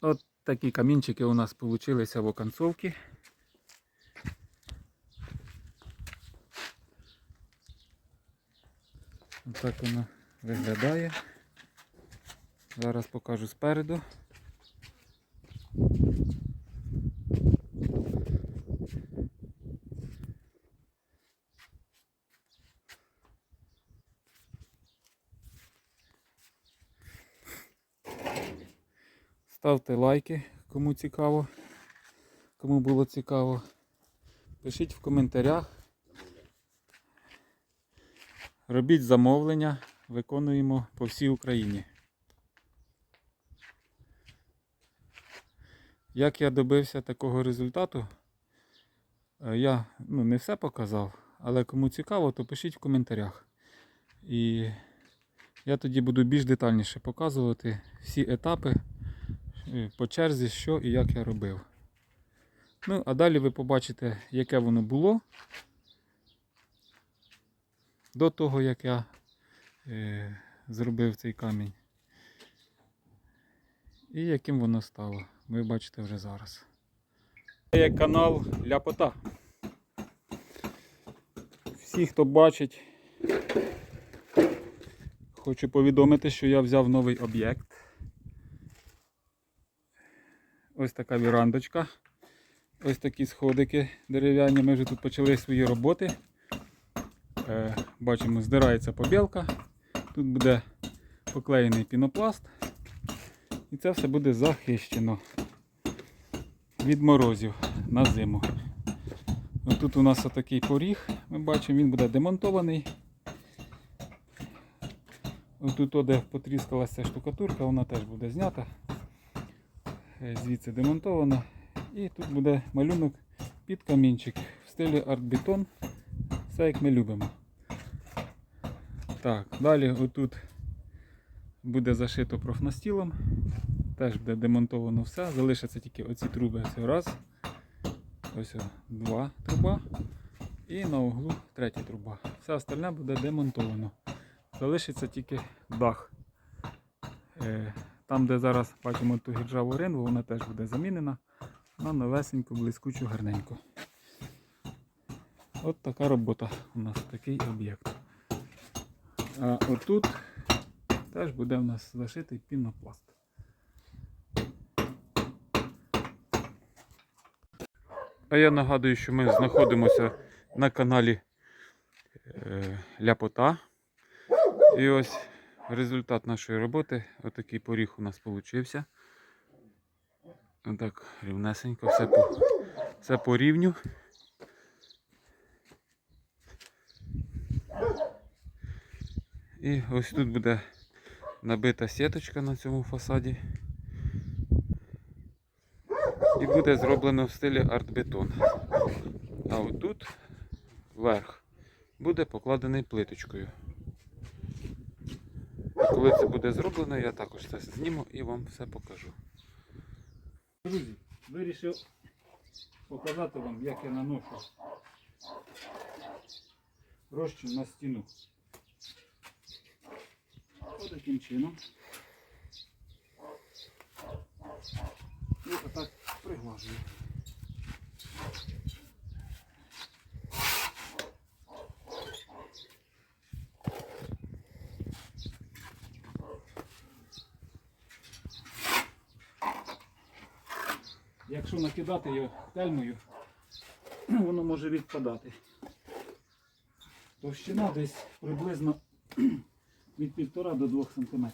От такі камінчики у нас получилися в оконцовці. Так воно виглядає. Зараз покажу спереду. Ставте лайки, кому цікаво, кому було цікаво. Пишіть в коментарях. Робіть замовлення, виконуємо по всій Україні. Як я добився такого результату, е, я ну, не все показав, але кому цікаво, то пишіть в коментарях. І я тоді буду більш детальніше показувати всі етапи по черзі, що і як я робив. Ну, а далі ви побачите, яке воно було до того, як я е, зробив цей камінь. І яким воно стало. Ви бачите вже зараз. Це є канал Ляпота. Всі, хто бачить, хочу повідомити, що я взяв новий об'єкт. Ось така вірандочка. Ось такі сходики дерев'яні. Ми вже тут почали свої роботи. Е, Бачимо, здирається побілка. Тут буде поклеєний пінопласт. І це все буде захищено від морозів на зиму. Тут у нас отакий поріг, ми бачимо, він буде демонтований. Тут, де потріскалася штукатурка, вона теж буде знята. Е, Звідси демонтована. І тут буде малюнок під камінчик в стилі арт-бетон. Все як ми любимо. Так, далі отут буде зашито профнастілом. Теж буде демонтовано все. Залишаться тільки оці труби. Ось раз. Ось два труба. І на углу третя труба. Все остальне буде демонтовано. Залишиться тільки дах. Там, де зараз бачимо ту гіржаву ринву, вона теж буде замінена на новесеньку, блискучу, гарненьку. От така робота у нас такий об'єкт. А отут теж буде в нас зашитий пінопласт. А я нагадую, що ми знаходимося на каналі е, Ляпота. І ось результат нашої роботи. Отакий поріг у нас вийшов. Отак рівнесенько, все по, все по рівню. І ось тут буде набита сіточка на цьому фасаді. І буде зроблено в стилі арт-бетон. А отут верх буде покладений плиточкою. Коли це буде зроблено, я також це зніму і вам все покажу. Друзі, вирішив показати вам, як я наношу розчин на стіну. Ось таким чином. І отак приглажую. Якщо накидати його тельмою, воно може відпадати. Товщина десь приблизно від 1,5 до 2 см.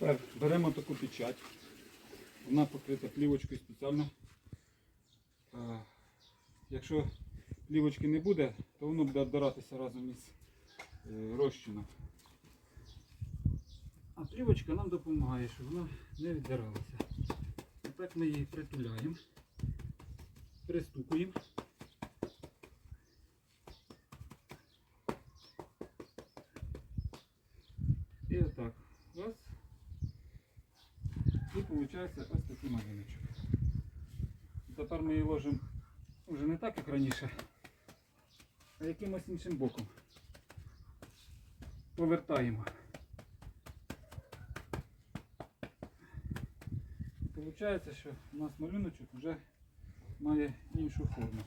Тепер беремо таку печать. Вона покрита плівочкою спеціально. Е, Якщо плівочки не буде, то воно буде відбиратися разом із е, розчином. А плівочка нам допомагає, щоб вона не віддиралася. Так ми її притуляємо, пристукуємо. І отак. Раз. І виходить ось такий малюночок. Тепер ми її ложимо вже не так, як раніше, а якимось іншим боком. Повертаємо. І Виходить, що у нас малюночок вже має іншу форму.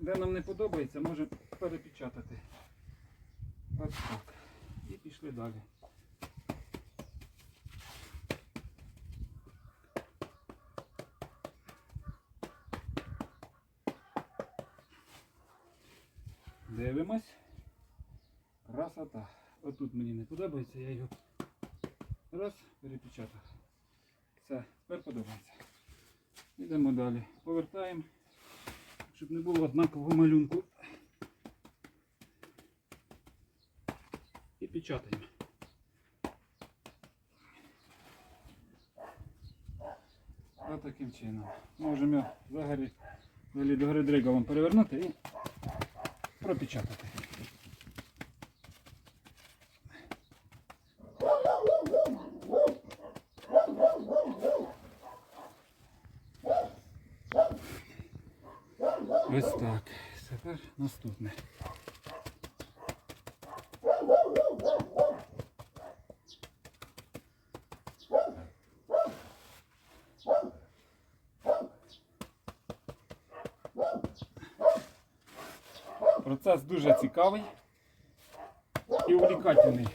Де нам не подобається, можемо перепечатати. Ось так. І пішли далі. Дивимось. Красота. Отут мені не подобається, я його раз перепечатав. Все, тепер подобається. Йдемо далі. Повертаємо, щоб не було однакового малюнку. І печатаємо. Ось таким чином. Можемо взагалі, взагалі до гори дригом перевернути і пропечатати. Ось так. Тепер наступне. Процес дуже цікавий і увлікательний.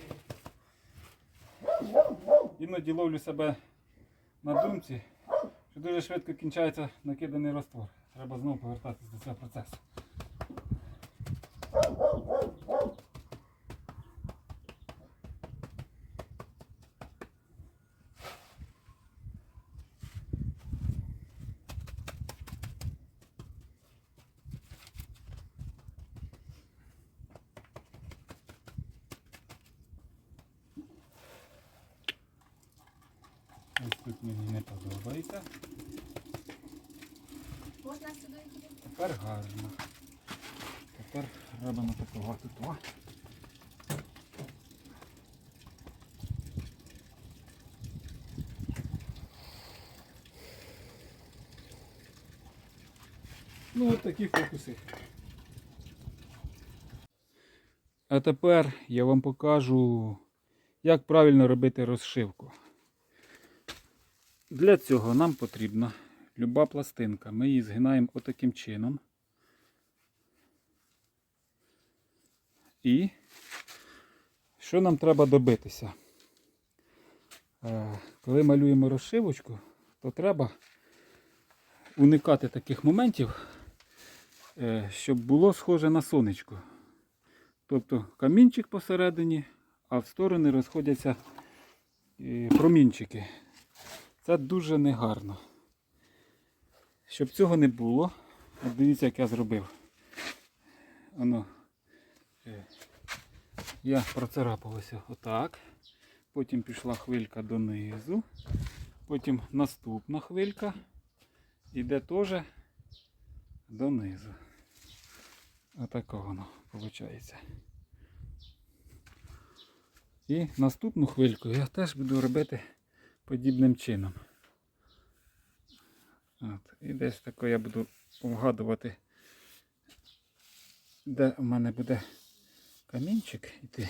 Іноді ловлю себе на думці, що дуже швидко кінчається накиданий раствор. Треба знову повертатись до цього процесу. Ось тут мені не подобається. Можна сюди? Тепер гарно. Тепер робимо такого тут. Ну от такі фокуси. А тепер я вам покажу, як правильно робити розшивку. Для цього нам потрібна люба пластинка. Ми її згинаємо отаким чином. І що нам треба добитися? Е, Коли малюємо розшивочку, то треба уникати таких моментів, е, щоб було схоже на сонечко. Тобто камінчик посередині, а в сторони розходяться е, промінчики. Це дуже негарно. Щоб цього не було, от дивіться, як я зробив. Воно, е, я процарапався отак. Потім пішла хвилька донизу. Потім наступна хвилька іде теж донизу. Отако воно виходить. І наступну хвильку я теж буду робити подібним чином. От. І десь тако я буду вгадувати, де в мене буде камінчик йти.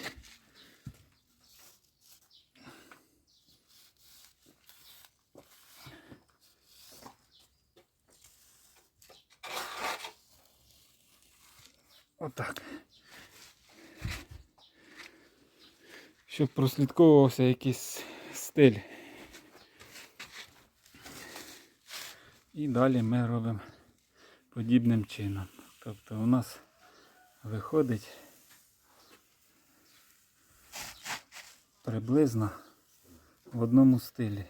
Отак. Щоб прослідковувався якийсь стиль. І далі ми робимо подібним чином. Тобто у нас виходить приблизно в одному стилі.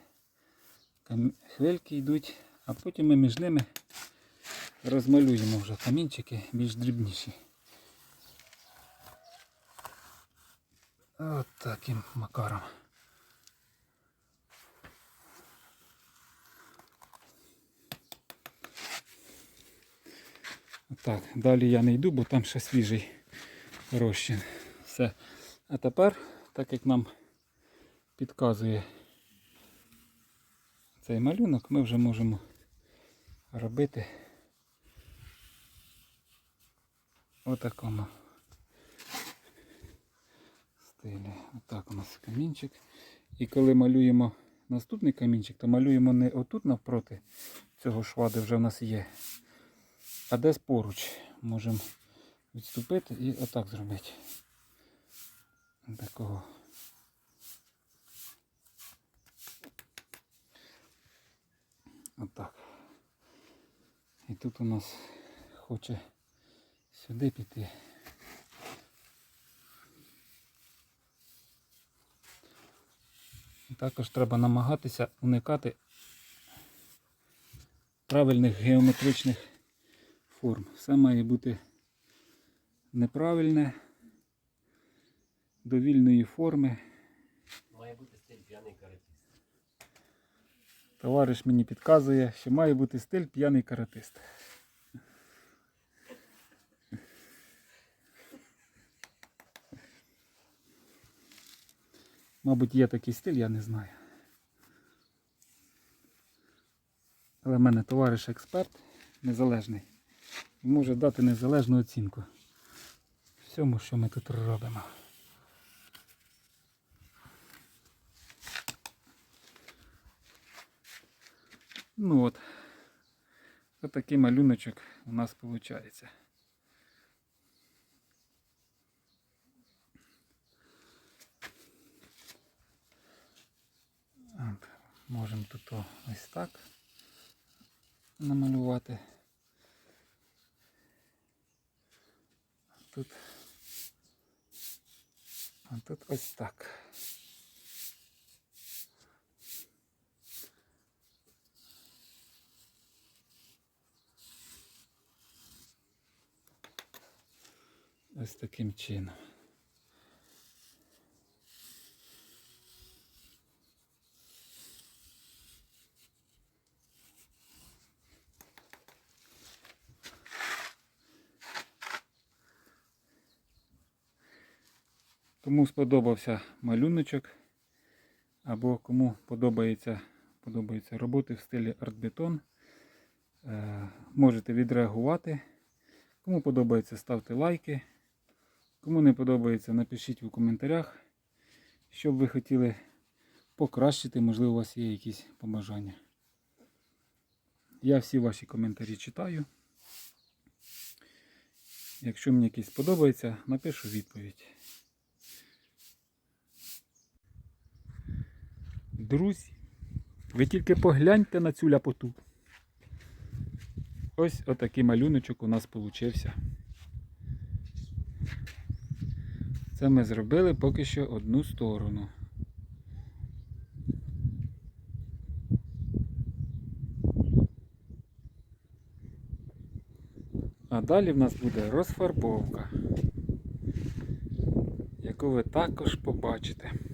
хвильки йдуть, а потім ми між ними розмалюємо вже камінчики більш дрібніші. От таким макаром. Так, далі я не йду, бо там ще свіжий розчин. Все. А тепер, так як нам підказує цей малюнок, ми вже можемо робити отакому стилі. Отак у нас камінчик. І коли малюємо наступний камінчик, то малюємо не отут навпроти цього шва, де вже в нас є, а десь поруч. Можемо відступити і отак зробити. Такого. Отак. І тут у нас хоче сюди піти. Також треба намагатися уникати правильних геометричних форм. Все має бути неправильне, довільної форми. Має бути стиль п'яний каратіст. Товариш мені підказує, що має бути стиль п'яний каратист. Мабуть, є такий стиль, я не знаю. Але в мене товариш експерт незалежний. Може дати незалежну оцінку всьому, що ми тут робимо. Ну от. Ось такий малюночок у нас виходить. Можемо тут ось так намалювати. Тут, а тут ось так. Ось таким чином. Кому сподобався малюночок, або кому подобається, подобаються роботи в стилі артбетон, е, можете відреагувати. Кому подобається, ставте лайки. Кому не подобається, напишіть у коментарях, що б ви хотіли покращити, можливо, у вас є якісь побажання. Я всі ваші коментарі читаю. Якщо мені якийсь подобається, напишу відповідь. Друзі, ви тільки погляньте на цю ляпоту. Ось отакий малюночок у нас получився. Це ми зробили поки що одну сторону. А далі в нас буде розфарбовка, яку ви також побачите.